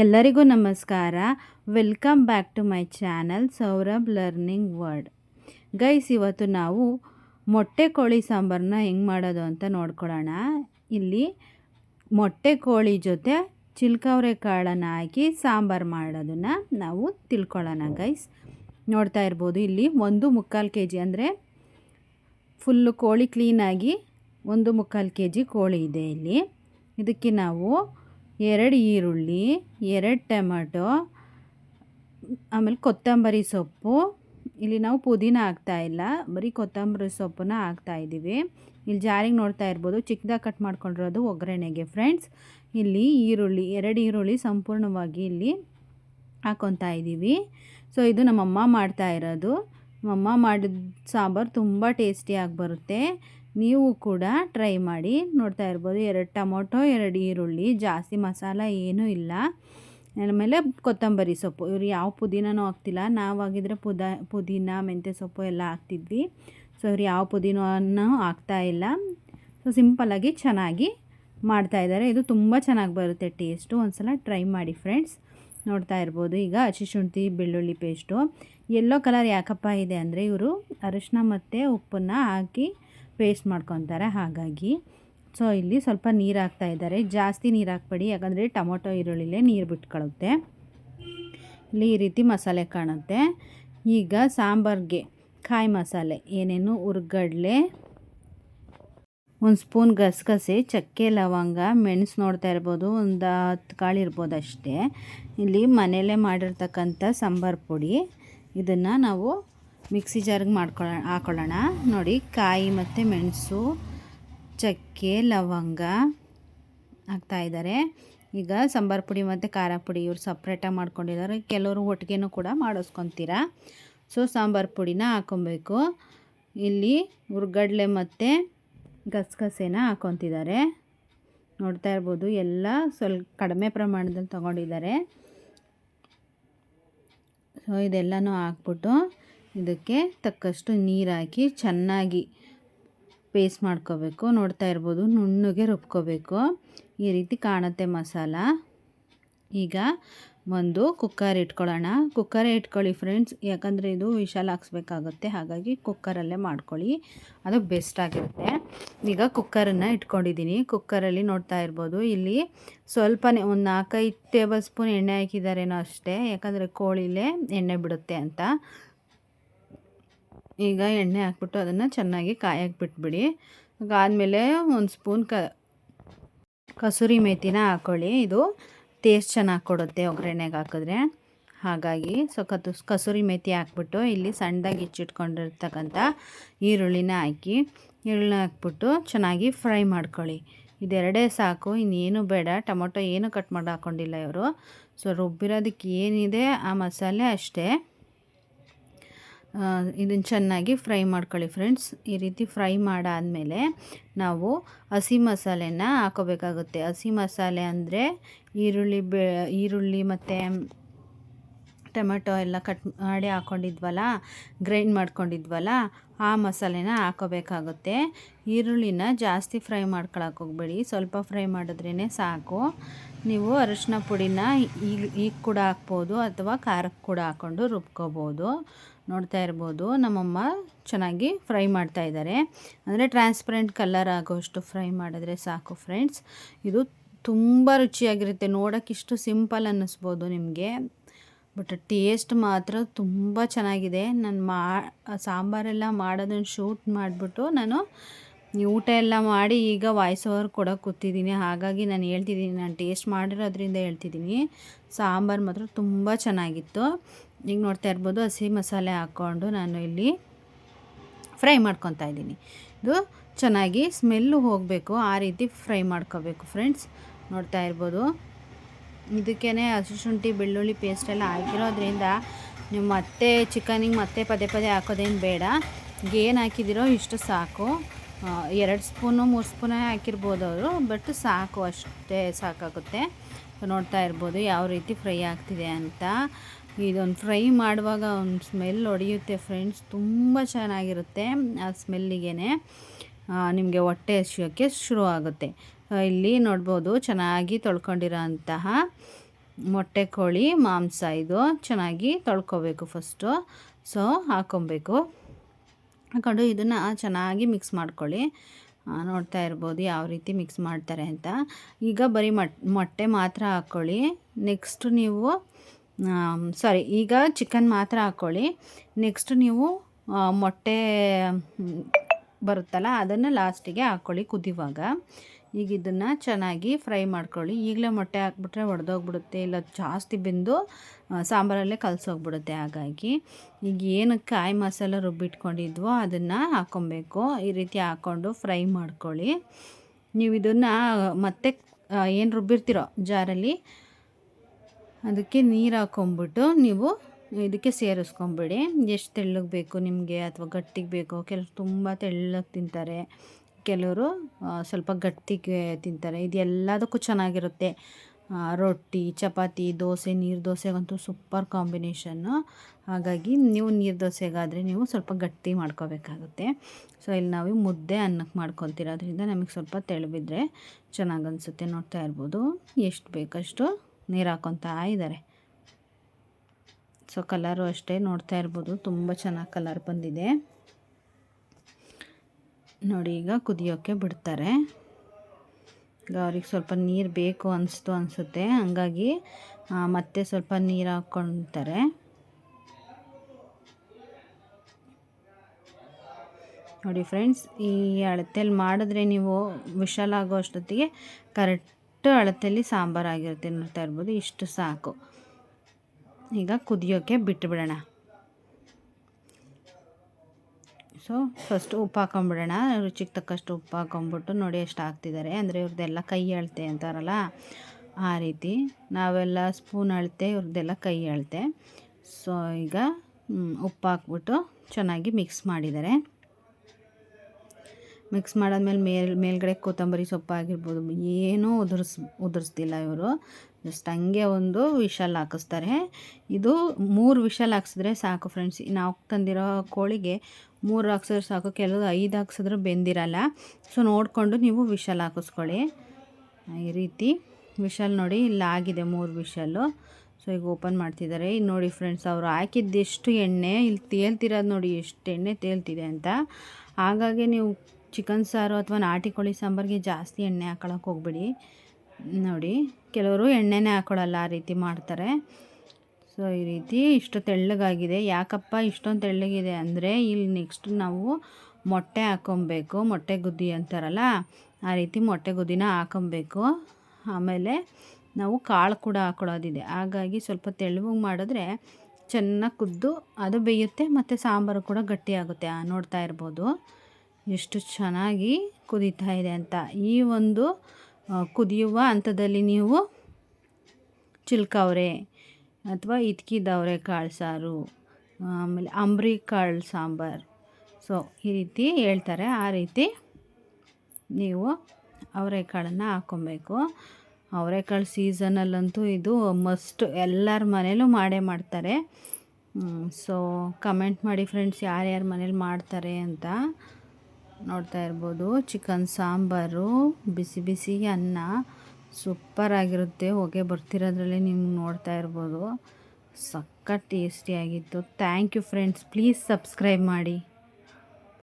ಎಲ್ಲರಿಗೂ ನಮಸ್ಕಾರ. Welcome back to my channel Saurabh learning word guys ಇವತ್ತು ನಾವು ಮೊಟ್ಟೆ ಕೋಳಿ ಸಾಂಬಾರನ್ನ ಹೆಂಗೆ ಮಾಡೋದು ಅಂತ ನೋಡ್ಕೊಳ್ಳೋಣ. ಇಲ್ಲಿ ಮೊಟ್ಟೆ ಕೋಳಿ ಜೊತೆ ಚಿಲ್ಕವರೆ ಕಾಳನ್ನು ಹಾಕಿ ಸಾಂಬಾರು ಮಾಡೋದನ್ನು ನಾವು ತಿಳ್ಕೊಳ್ಳೋಣ ಗೈಸ್ ನೋಡ್ತಾ ಇರ್ಬೋದು, ಇಲ್ಲಿ ಒಂದು ಮುಕ್ಕಾಲು ಕೆ ಜಿ ಅಂದರೆ ಫುಲ್ಲು ಕೋಳಿ ಕ್ಲೀನಾಗಿ ಒಂದು ಮುಕ್ಕಾಲು ಕೆ ಜಿ ಕೋಳಿ ಇದೆ ಇಲ್ಲಿ. ಇದಕ್ಕೆ ನಾವು ಎರಡು ಈರುಳ್ಳಿ, ಎರಡು ಟೊಮೆಟೊ, ಆಮೇಲೆ ಕೊತ್ತಂಬರಿ ಸೊಪ್ಪು. ಇಲ್ಲಿ ನಾವು ಪುದೀನ ಇಲ್ಲ, ಬರೀ ಕೊತ್ತಂಬರಿ ಸೊಪ್ಪನ್ನ ಹಾಕ್ತಾಯಿದ್ದೀವಿ ಇಲ್ಲಿ ಜಾರಿಗೆ ನೋಡ್ತಾ ಇರ್ಬೋದು, ಚಿಕ್ಕದಾಗಿ ಕಟ್ ಮಾಡ್ಕೊಂಡಿರೋದು ಒಗ್ಗರಣೆಗೆ ಫ್ರೆಂಡ್ಸ್ ಇಲ್ಲಿ ಈರುಳ್ಳಿ, ಎರಡು ಈರುಳ್ಳಿ ಸಂಪೂರ್ಣವಾಗಿ ಇಲ್ಲಿ ಹಾಕೊತಾ ಇದ್ದೀವಿ. ಸೊ ಇದು ನಮ್ಮಮ್ಮ ಮಾಡ್ತಾ ಇರೋದು. ನಮ್ಮಮ್ಮ ಮಾಡಿದ ಸಾಂಬಾರು ತುಂಬ ಟೇಸ್ಟಿಯಾಗಿ ಬರುತ್ತೆ. ನೀವು ಕೂಡ ಟ್ರೈ ಮಾಡಿ ನೋಡ್ತಾ ಇರ್ಬೋದು. ಎರಡು ಟೊಮೊಟೊ, ಎರಡು ಈರುಳ್ಳಿ, ಜಾಸ್ತಿ ಮಸಾಲ ಏನೂ ಇಲ್ಲ. ಆಮೇಲೆ ಕೊತ್ತಂಬರಿ ಸೊಪ್ಪು, ಇವ್ರು ಯಾವ ಪುದೀನೂ ಹಾಕ್ತಿಲ್ಲ. ನಾವಾಗಿದ್ರೆ ಪುದ, ಪುದೀನ, ಮೆಂತ್ಯ ಸೊಪ್ಪು ಎಲ್ಲ ಹಾಕ್ತಿದ್ವಿ. ಸೊ, ಇವ್ರು ಯಾವ ಪುದೀನವನ್ನು ಹಾಕ್ತಾ ಇಲ್ಲ. ಸೊ ಸಿಂಪಲ್ಲಾಗಿ ಚೆನ್ನಾಗಿ ಮಾಡ್ತಾಯಿದ್ದಾರೆ ಇದು ತುಂಬ ಚೆನ್ನಾಗಿ ಬರುತ್ತೆ ಟೇಸ್ಟು ಒಂದು ಸಲ ಟ್ರೈ ಮಾಡಿ ಫ್ರೆಂಡ್ಸ್ ನೋಡ್ತಾ ಇರ್ಬೋದು. ಈಗ ಹಸಿ ಶುಂಠಿ, ಬೆಳ್ಳುಳ್ಳಿ ಪೇಸ್ಟು ಎಲ್ಲೋ ಕಲರ್ ಯಾಕಪ್ಪ ಇದೆ ಅಂದರೆ ಇವರು ಅರಿಶಿನ ಮತ್ತು ಉಪ್ಪನ್ನು ಹಾಕಿ ಪೇಸ್ಟ್ ಮಾಡ್ಕೊತಾರೆ, ಹಾಗಾಗಿ. ಸೊ ಇಲ್ಲಿ ಸ್ವಲ್ಪ ನೀರು ಹಾಕ್ತಾ ಇದ್ದಾರೆ. ಜಾಸ್ತಿ ನೀರು ಹಾಕ್ಬೇಡಿ ಯಾಕಂದರೆ ಟೊಮೊಟೊ, ಈರುಳ್ಳಿಲೇ ನೀರು ಬಿಟ್ಕೊಳ್ಳುತ್ತೆ. ಇಲ್ಲಿ ಈ ರೀತಿ ಮಸಾಲೆ ಕಾಣುತ್ತೆ. ಈಗ ಸಾಂಬಾರ್ಗೆ ಕಾಯಿ ಮಸಾಲೆ, ಏನೇನು? ಉರ್ಗಡ್ಲೆ, ಒಂದು ಸ್ಪೂನ್ ಗಸಗಸೆ, ಚಕ್ಕೆ, ಲವಂಗ, ಮೆಣಸು ನೋಡ್ತಾ ಇರ್ಬೋದು, ಒಂದು ಹತ್ತು ಕಾಳು ಇರ್ಬೋದು ಅಷ್ಟೇ. ಇಲ್ಲಿ ಮನೆಯಲ್ಲೇ ಮಾಡಿರ್ತಕ್ಕಂಥ ಸಾಂಬಾರು ಪುಡಿ. ಇದನ್ನು ನಾವು ಮಿಕ್ಸಿ ಜಾರ್ಗೆ ಮಾಡ್ಕೊಳ, ಹಾಕೊಳ್ಳೋಣ. ನೋಡಿ, ಕಾಯಿ ಮತ್ತು ಮೆಣಸು, ಚಕ್ಕೆ, ಲವಂಗ ಹಾಕ್ತಾಯಿದ್ದಾರೆ ಈಗ ಸಾಂಬಾರು ಪುಡಿ ಮತ್ತು ಖಾರ ಪುಡಿ ಇವ್ರು ಸಪ್ರೇಟಾಗಿ ಮಾಡ್ಕೊಂಡಿದ್ದಾರೆ. ಕೆಲವರು ಒಟ್ಟಿಗೆನೂ ಕೂಡ ಮಾಡಿಸ್ಕೊತೀರ? ಸೊ ಸಾಂಬಾರು ಪುಡಿನ ಹಾಕೊಬೇಕು. ಇಲ್ಲಿ ಹುರ್ಗಡ್ಲೆ ಮತ್ತು ಗಸಗಸೆನ ಹಾಕೊತಿದ್ದಾರೆ. ನೋಡ್ತಾ ಇರ್ಬೋದು, ಎಲ್ಲ ಸ್ವಲ್ಪ ಕಡಿಮೆ ಪ್ರಮಾಣದಲ್ಲಿ ತೊಗೊಂಡಿದ್ದಾರೆ. ಸೊ ಇದೆಲ್ಲನೂ ಹಾಕ್ಬಿಟ್ಟು ಇದಕ್ಕೆ ತಕ್ಕಷ್ಟು ನೀರು ಹಾಕಿ ಚೆನ್ನಾಗಿ ಪೇಸ್ಟ್ ಮಾಡ್ಕೋಬೇಕು. ನೋಡ್ತಾ ಇರ್ಬೋದು, ನುಣ್ಣಗೆ ರುಬ್ಕೋಬೇಕು. ಈ ರೀತಿ ಕಾಣುತ್ತೆ ಮಸಾಲ. ಈಗ ಒಂದು ಕುಕ್ಕರ್ ಇಟ್ಕೊಳ್ಳೋಣ. ಕುಕ್ಕರೇ ಇಟ್ಕೊಳ್ಳಿ ಫ್ರೆಂಡ್ಸ್. ಯಾಕಂದರೆ ಇದು ವಿಶಾಲ ಹಾಕ್ಸ್ಬೇಕಾಗುತ್ತೆ. ಹಾಗಾಗಿ ಕುಕ್ಕರಲ್ಲೇ ಮಾಡ್ಕೊಳ್ಳಿ. ಅದು ಬೆಸ್ಟ್ ಆಗಿರುತ್ತೆ. ಈಗ ಕುಕ್ಕರನ್ನು ಇಟ್ಕೊಂಡಿದ್ದೀನಿ. ಕುಕ್ಕರಲ್ಲಿ ನೋಡ್ತಾ ಇರ್ಬೋದು, ಇಲ್ಲಿ ಸ್ವಲ್ಪನೇ ಒಂದು ನಾಲ್ಕೈದು ಟೇಬಲ್ ಸ್ಪೂನ್ ಎಣ್ಣೆ ಹಾಕಿದಾರೇನೋ ಅಷ್ಟೇ. ಯಾಕಂದರೆ ಕೋಳಿಲೇ ಎಣ್ಣೆ ಬಿಡುತ್ತೆ ಅಂತ. ಈಗ ಎಣ್ಣೆ ಹಾಕ್ಬಿಟ್ಟು ಅದನ್ನು ಚೆನ್ನಾಗಿ ಕಾಯಕ್ಕೆ ಬಿಟ್ಬಿಡಿ ಆದಮೇಲೆ ಒಂದು ಸ್ಪೂನ್ ಕ, ಕಸೂರಿ ಮೇಥಿನ ಹಾಕ್ಕೊಳ್ಳಿ ಇದು ಟೇಸ್ಟ್ ಚೆನ್ನಾಗಿ ಕೊಡುತ್ತೆ ಒಗ್ಗರಣೆಗೆ ಹಾಕಿದ್ರೆ. ಹಾಗಾಗಿ ಸೊ ಕತು, ಕಸೂರಿ ಮೇಥಿ ಹಾಕ್ಬಿಟ್ಟು ಇಲ್ಲಿ ಸಣ್ಣದಾಗಿ ಹೆಚ್ಚಿಟ್ಕೊಂಡಿರ್ತಕ್ಕಂಥ ಈರುಳ್ಳಿನ ಹಾಕಿ, ಈರುಳ್ಳಿನ ಹಾಕ್ಬಿಟ್ಟು ಚೆನ್ನಾಗಿ ಫ್ರೈ ಮಾಡ್ಕೊಳ್ಳಿ. ಇದೆರಡೇ ಸಾಕು, ಇನ್ನೇನು ಬೇಡ. ಟೊಮೊಟೊ ಏನು ಕಟ್ ಮಾಡಿ ಹಾಕ್ಕೊಂಡಿಲ್ಲ ಇವರು. ಸೊ ರುಬ್ಬಿರೋದಕ್ಕೆ ಏನಿದೆ ಆ ಮಸಾಲೆ ಅಷ್ಟೇ. ಇದನ್ನು ಚೆನ್ನಾಗಿ ಫ್ರೈ ಮಾಡ್ಕೊಳ್ಳಿ ಫ್ರೆಂಡ್ಸ್. ಈ ರೀತಿ ಫ್ರೈ ಮಾಡಾದಮೇಲೆ ನಾವು ಹಸಿ ಮಸಾಲೆನ ಹಾಕೋಬೇಕಾಗುತ್ತೆ. ಹಸಿ ಮಸಾಲೆ ಅಂದರೆ ಈರುಳ್ಳಿ ಬೆ, ಈರುಳ್ಳಿ ಮತ್ತು ಟೊಮೆಟೊ ಎಲ್ಲ ಕಟ್ ಮಾಡಿ ಹಾಕ್ಕೊಂಡಿದ್ವಲ್ಲ ಗ್ರೈಂಡ್ ಮಾಡ್ಕೊಂಡಿದ್ವಲ್ಲ, ಆ ಮಸಾಲೆನ ಹಾಕೋಬೇಕಾಗುತ್ತೆ. ಈರುಳ್ಳಿನ ಜಾಸ್ತಿ ಫ್ರೈ ಮಾಡ್ಕೊಳಕ್ಕೆ ಹೋಗ್ಬೇಡಿ. ಸ್ವಲ್ಪ ಫ್ರೈ ಮಾಡಿದ್ರೇ ಸಾಕು. ನೀವು ಅರಿಶಿನ ಪುಡಿನ ಈಗ ಈಗ ಕೂಡ ಹಾಕ್ಬೋದು ಅಥವಾ ಖಾರಕ್ಕೆ ಕೂಡ ಹಾಕ್ಕೊಂಡು ರುಬ್ಕೋಬೋದು. ನೋಡ್ತಾ ಇರ್ಬೋದು. ನಮ್ಮಮ್ಮ ಚೆನ್ನಾಗಿ ಫ್ರೈ ಮಾಡ್ತಾ ಇದ್ದಾರೆ. ಅಂದರೆ ಟ್ರಾನ್ಸ್ಪರೆಂಟ್ ಕಲರ್ ಆಗೋಷ್ಟು ಫ್ರೈ ಮಾಡಿದ್ರೆ ಸಾಕು ಫ್ರೆಂಡ್ಸ್ ಇದು ತುಂಬ ರುಚಿಯಾಗಿರುತ್ತೆ. ನೋಡೋಕೆ ಇಷ್ಟು ಸಿಂಪಲ್ ಅನ್ನಿಸ್ಬೋದು ನಿಮಗೆ. ಬಟ್ ಟೇಸ್ಟ್ ಮಾತ್ರ ತುಂಬ ಚೆನ್ನಾಗಿದೆ. ನಾನು ಮಾ, ಸಾಂಬಾರೆಲ್ಲ ಮಾಡೋದನ್ನು ಶೂಟ್ ಮಾಡಿಬಿಟ್ಟು ನಾನು ಊಟ ಎಲ್ಲ ಮಾಡಿ ಈಗ ವಾಯ್ಸ್ ಓವರ್ ಕೊಡೋಕೆ ಕೂತಿದ್ದೀನಿ. ಹಾಗಾಗಿ ನಾನು ಹೇಳ್ತಿದ್ದೀನಿ. ನಾನು ಟೇಸ್ಟ್ ಮಾಡಿರೋದ್ರಿಂದ ಹೇಳ್ತಿದ್ದೀನಿ. ಸಾಂಬಾರು ಮಾತ್ರ ತುಂಬ ಚೆನ್ನಾಗಿತ್ತು. ಈಗ ನೋಡ್ತಾ ಇರ್ಬೋದು. ಹಸಿ ಮಸಾಲೆ ಹಾಕ್ಕೊಂಡು ನಾನು ಇಲ್ಲಿ ಫ್ರೈ ಮಾಡ್ಕೊತಾ ಇದ್ದೀನಿ. ಇದು ಚೆನ್ನಾಗಿ ಸ್ಮೆಲ್ಲು ಹೋಗಬೇಕು. ಆ ರೀತಿ ಫ್ರೈ ಮಾಡ್ಕೋಬೇಕು ಫ್ರೆಂಡ್ಸ್. ನೋಡ್ತಾ ಇರ್ಬೋದು. ಇದಕ್ಕೇ ಹಸಿ ಶುಂಠಿ, ಬೆಳ್ಳುಳ್ಳಿ ಪೇಸ್ಟ್ ಎಲ್ಲ ಹಾಕಿರೋದ್ರಿಂದ ನೀವು ಮತ್ತೆ ಚಿಕನಿಗೆ ಮತ್ತೆ ಪದೇ ಪದೇ ಹಾಕೋದೇನು ಬೇಡ. ಏನು ಹಾಕಿದಿರೋ ಇಷ್ಟು ಸಾಕು. ಎರಡು ಸ್ಪೂನು, ಮೂರು ಸ್ಪೂನೇ ಹಾಕಿರ್ಬೋದು ಅವರು, ಬಟ್ ಸಾಕು ಅಷ್ಟೇ ಸಾಕಾಗುತ್ತೆ. ನೋಡ್ತಾ ಇರ್ಬೋದು ಯಾವ ರೀತಿ ಫ್ರೈ ಆಗ್ತಿದೆ ಅಂತ. ಇದೊಂದು ಫ್ರೈ ಮಾಡುವಾಗ ಒಂದು ಸ್ಮೆಲ್ ಹೊಡೆಯುತ್ತೆ ಫ್ರೆಂಡ್ಸ್. ತುಂಬ ಚೆನ್ನಾಗಿರುತ್ತೆ ಆ ಸ್ಮೆಲ್ಲಿಗೆ ನಿಮಗೆ ಹೊಟ್ಟೆ ಹಸಿಯೋಕ್ಕೆ ಶುರು ಆಗುತ್ತೆ. ಇಲ್ಲಿ ನೋಡ್ಬೋದು ಚೆನ್ನಾಗಿ ತೊಳ್ಕೊಂಡಿರೋಂತಹ ಮೊಟ್ಟೆ ಕೋಳಿ, ಮಾಂಸ ಇದು ಚೆನ್ನಾಗಿ ತೊಳ್ಕೊಬೇಕು ಫಸ್ಟು. ಸೊ ಹಾಕ್ಕೊಬೇಕು ಹಾಕೊಂಡು ಇದನ್ನು ಚೆನ್ನಾಗಿ ಮಿಕ್ಸ್ ಮಾಡ್ಕೊಳ್ಳಿ. ನೋಡ್ತಾ ಇರ್ಬೋದು ಯಾವ ರೀತಿ ಮಿಕ್ಸ್ ಮಾಡ್ತಾರೆ ಅಂತ. ಈಗ ಬರೀ ಮೊಟ್ಟೆ ಮಾತ್ರ ಹಾಕ್ಕೊಳ್ಳಿ. ನೆಕ್ಸ್ಟ್ ನೀವು ಸಾರಿ ಈಗ ಚಿಕನ್ ಮಾತ್ರ ಹಾಕ್ಕೊಳ್ಳಿ ನೆಕ್ಸ್ಟ್ ನೀವು ಮೊಟ್ಟೆ ಬರುತ್ತಲ್ಲ, ಅದನ್ನು ಲಾಸ್ಟಿಗೆ ಹಾಕ್ಕೊಳ್ಳಿ ಕುದಿಯುವಾಗ. ಈಗ ಇದನ್ನು ಚೆನ್ನಾಗಿ ಫ್ರೈ ಮಾಡ್ಕೊಳ್ಳಿ. ಈಗಲೇ ಮೊಟ್ಟೆ ಹಾಕ್ಬಿಟ್ರೆ ಒಡೆದೋಗ್ಬಿಡುತ್ತೆ, ಇಲ್ಲ ಜಾಸ್ತಿ ಬೆಂದು ಸಾಂಬಾರಲ್ಲೇ ಕಲಸೋಗ್ಬಿಡುತ್ತೆ ಹಾಗಾಗಿ. ಈಗ ಏನು ಕಾಯಿ ಮಸಾಲ ರುಬ್ಬಿಟ್ಕೊಂಡಿದ್ವೋ ಅದನ್ನು ಹಾಕ್ಕೊಬೇಕು ಈ ರೀತಿ ಹಾಕ್ಕೊಂಡು ಫ್ರೈ ಮಾಡ್ಕೊಳ್ಳಿ. ನೀವು ಇದನ್ನು ಮತ್ತೆ ಏನು ರುಬ್ಬಿರ್ತೀರೋ ಜಾರಲ್ಲಿ ಅದಕ್ಕೆ ನೀರು ಹಾಕ್ಕೊಂಬಿಟ್ಟು ನೀವು ಇದಕ್ಕೆ ಸೇರಿಸ್ಕೊಂಬಿಡಿ. ಎಷ್ಟು ತೆಳ್ಳಗೆ ಬೇಕು ನಿಮಗೆ ಅಥವಾ ಗಟ್ಟಿಗೆ ಬೇಕೋ, ಕೆಲ, ತುಂಬ ತೆಳ್ಳಗೆ ತಿಂತಾರೆ. ಕೆಲವರು ಸ್ವಲ್ಪ ಗಟ್ಟಿಗೆ ತಿಂತಾರೆ. ಇದು ಎಲ್ಲದಕ್ಕೂ ಚೆನ್ನಾಗಿರುತ್ತೆ. ರೊಟ್ಟಿ, ಚಪಾತಿ, ದೋಸೆ, ನೀರು ದೋಸೆಗಂತೂ ಸೂಪರ್ ಕಾಂಬಿನೇಷನ್ನು. ಹಾಗಾಗಿ ನೀವು ನೀರು ದೋಸೆಗಾದರೆ ನೀವು ಸ್ವಲ್ಪ ಗಟ್ಟಿ ಮಾಡ್ಕೋಬೇಕಾಗುತ್ತೆ. ಸೊ, ಇಲ್ಲಿ ನಾವು ಮುದ್ದೆ ಅನ್ನಕ್ಕೆ ಮಾಡ್ಕೊತಿರೋದ್ರಿಂದ ನಮಗೆ ಸ್ವಲ್ಪ ತೆಳುಬಿದ್ರೆ ಚೆನ್ನಾಗಿ ಅನಿಸುತ್ತೆ. ನೋಡ್ತಾ ಇರ್ಬೋದು. ಎಷ್ಟು ಬೇಕಷ್ಟು ನೀರು ಹಾಕ್ಕೊತಾ ಇದ್ದಾರೆ ಸೊ ಕಲರು ಅಷ್ಟೇ ನೋಡ್ತಾ ಇರ್ಬೋದು. ತುಂಬ ಚೆನ್ನಾಗಿ ಕಲರ್ ಬಂದಿದೆ. ನೋಡಿ, ಈಗ ಕುದಿಯೋಕ್ಕೆ ಬಿಡ್ತಾರೆ. ಈಗ ಅವ್ರಿಗೆ ಸ್ವಲ್ಪ ನೀರು ಬೇಕು ಅನಿಸ್ತು ಅನಿಸುತ್ತೆ. ಹಂಗಾಗಿ ಮತ್ತೆ ಸ್ವಲ್ಪ ನೀರು ಹಾಕ್ಕೊಳ್ತಾರೆ ನೋಡಿ ಫ್ರೆಂಡ್ಸ್ ಈ ಅಳತೆಯಲ್ಲಿ ಮಾಡಿದ್ರೆ ನೀವು ವಿಶಾಲಾಗೋ ಅಷ್ಟೊತ್ತಿಗೆ ಕರೆಕ್ಟ್ ಅಳತೆಯಲ್ಲಿ ಸಾಂಬಾರು ಆಗಿರುತ್ತೆ ನೋಡ್ತಾ ಇರ್ಬೋದು, ಇಷ್ಟು ಸಾಕು. ಈಗ ಕುದಿಯೋಕ್ಕೆ ಬಿಟ್ಟುಬಿಡೋಣ ಸೊ ಫಸ್ಟ್ ಉಪ್ಪು ಹಾಕೊಂಬಿಡೋಣ. ರುಚಿಗೆ ತಕ್ಕಷ್ಟು ಉಪ್ಪು ಹಾಕೊಂಬಿಟ್ಟು ನೋಡಿ ಎಷ್ಟು ಹಾಕ್ತಿದ್ದಾರೆ ಅಂದರೆ ಇವ್ರದ್ದೆಲ್ಲ ಕೈ ಅಳತೆ ಅಂತಾರಲ್ಲ, ಆ ರೀತಿ. ನಾವೆಲ್ಲ ಸ್ಪೂನ್ ಅಳತೆ ಇವ್ರದ್ದೆಲ್ಲ ಕೈ ಅಳತೆ. ಸೊ ಈಗ ಉಪ್ಪು ಹಾಕ್ಬಿಟ್ಟು ಚೆನ್ನಾಗಿ ಮಿಕ್ಸ್ ಮಾಡಿದ್ದಾರೆ. ಮಿಕ್ಸ್ ಮಾಡಾದ್ಮೇಲೆ ಮೇಲ್, ಮೇಲ್ಗಡೆ ಕೊತ್ತಂಬರಿ ಸೊಪ್ಪು ಆಗಿರ್ಬೋದು, ಏನೂ ಉದುರಿಸ್, ಉದುರಿಸ್ತಿಲ್ಲ ಇವರು. ಜಸ್ಟ್ ಹಂಗೆ ಒಂದು ವಿಷಲ್ ಹಾಕಿಸ್ತಾರೆ. ಇದು ಮೂರು ವಿಷಲ್ ಹಾಕ್ಸಿದ್ರೆ ಸಾಕು ಫ್ರೆಂಡ್ಸ್. ನಾವು ತಂದಿರೋ ಕೋಳಿಗೆ ಮೂರು ಹಾಕ್ಸಿದ್ರೆ ಸಾಕು ಕೆಲವು ಐದು ಹಾಕ್ಸಿದ್ರೆ ಬೆಂದಿರಲ್ಲ. ಸೊ, ನೋಡಿಕೊಂಡು ನೀವು ವಿಷಲ್ ಹಾಕಿಸ್ಕೊಳ್ಳಿ. ಈ ರೀತಿ ವಿಷಲ್ ನೋಡಿ ಇಲ್ಲಿ ಆಗಿದೆ ಮೂರು ವಿಷಲ್ಲು. ಸೊ, ಈಗ ಓಪನ್ ಮಾಡ್ತಿದ್ದಾರೆ. ಇಲ್ಲಿ ನೋಡಿ ಫ್ರೆಂಡ್ಸ್, ಅವರು ಹಾಕಿದ್ದೆಷ್ಟು ಎಣ್ಣೆ, ಇಲ್ಲಿ ತೇಲ್ತಿರೋದು ನೋಡಿ ಎಷ್ಟು ಎಣ್ಣೆ ತೇಲ್ತಿದೆ ಅಂತ. ಹಾಗಾಗಿ ನೀವು ಚಿಕನ್ ಸಾರು ಅಥವಾ ನಾಟಿ ಕೋಳಿ ಸಾಂಬಾರಿಗೆ ಜಾಸ್ತಿ ಎಣ್ಣೆ ಹಾಕೊಳಕ್ಕೆ ಹೋಗ್ಬೇಡಿ. ನೋಡಿ, ಕೆಲವರು ಎಣ್ಣೆನೇ ಹಾಕೊಳ್ಳಲ್ಲ ಆ ರೀತಿ ಮಾಡ್ತಾರೆ. ಸೊ ಈ ರೀತಿ ಇಷ್ಟು ತೆಳ್ಳಗಾಗಿದೆ. ಯಾಕಪ್ಪ ಇಷ್ಟೊಂದು ತೆಳ್ಳಗಿದೆ ಅಂದರೆ ಇಲ್ಲಿ ನೆಕ್ಸ್ಟ್ ನಾವು ಮೊಟ್ಟೆ ಹಾಕೊಬೇಕು. ಮೊಟ್ಟೆ ಗುದ್ದಿ ಅಂತಾರಲ್ಲ, ಆ ರೀತಿ ಮೊಟ್ಟೆ ಗುದ್ದಿನ ಹಾಕೊಬೇಕು. ಆಮೇಲೆ ನಾವು ಕಾಳು ಕೂಡ ಹಾಕೊಳ್ಳೋದಿದೆ ಹಾಗಾಗಿ ಸ್ವಲ್ಪ ತೆಳುವು ಮಾಡಿದ್ರೆ ಚೆನ್ನಾಗಿ ಕುದ್ದು ಅದು ಬೇಯುತ್ತೆ, ಮತ್ತು ಸಾಂಬಾರು ಕೂಡ ಗಟ್ಟಿಯಾಗುತ್ತೆ. ನೋಡ್ತಾ ಇರ್ಬೋದು. ಎಷ್ಟು ಚೆನ್ನಾಗಿ ಕುದೀತಾ ಇದೆ ಅಂತ. ಈ ಒಂದು ಕುದಿಯುವ ಹಂತದಲ್ಲಿ ನೀವು ಚಿಲ್ಕವ್ರೆ ಅಥವಾ ಇದ್ಕಿದವ್ರೆ ಕಾಳು ಸಾರು, ಆಮೇಲೆ ಅಂಬ್ರಿ ಕಾಳು ಸಾಂಬಾರು. ಸೊ, ಈ ರೀತಿ ಹೇಳ್ತಾರೆ. ಆ ರೀತಿ ನೀವು ಅವರೆಕಾಳನ್ನು ಹಾಕ್ಕೊಬೇಕು ಅವರೆಕಾಳು ಸೀಸನಲ್ಲಂತೂ ಇದು ಮಸ್ಟ್ ಎಲ್ಲರ ಮನೇಲೂ ಮಾಡೇ ಮಾಡ್ತಾರೆ. ಸೊ, ಕಮೆಂಟ್ ಮಾಡಿ ಫ್ರೆಂಡ್ಸ್ ಯಾರ್ಯಾರ ಮನೇಲಿ ಮಾಡ್ತಾರೆ ಅಂತ. ನೋಡ್ತಾ ಇರ್ಬೋದು. ಚಿಕನ್, ಸಾಂಬಾರು, ಬಿಸಿ ಬಿಸಿ ಅನ್ನ. ಸೂಪರಾಗಿರುತ್ತೆ ಹೊಗೆ ಬರ್ತಿರೋದ್ರಲ್ಲಿ ನಿಮ್ಗೆ ನೋಡ್ತಾ ಇರ್ಬೋದು. ಸಕ್ಕ ಟೇಸ್ಟಿಯಾಗಿತ್ತು thank you friends. Please subscribe ಮಾಡಿ.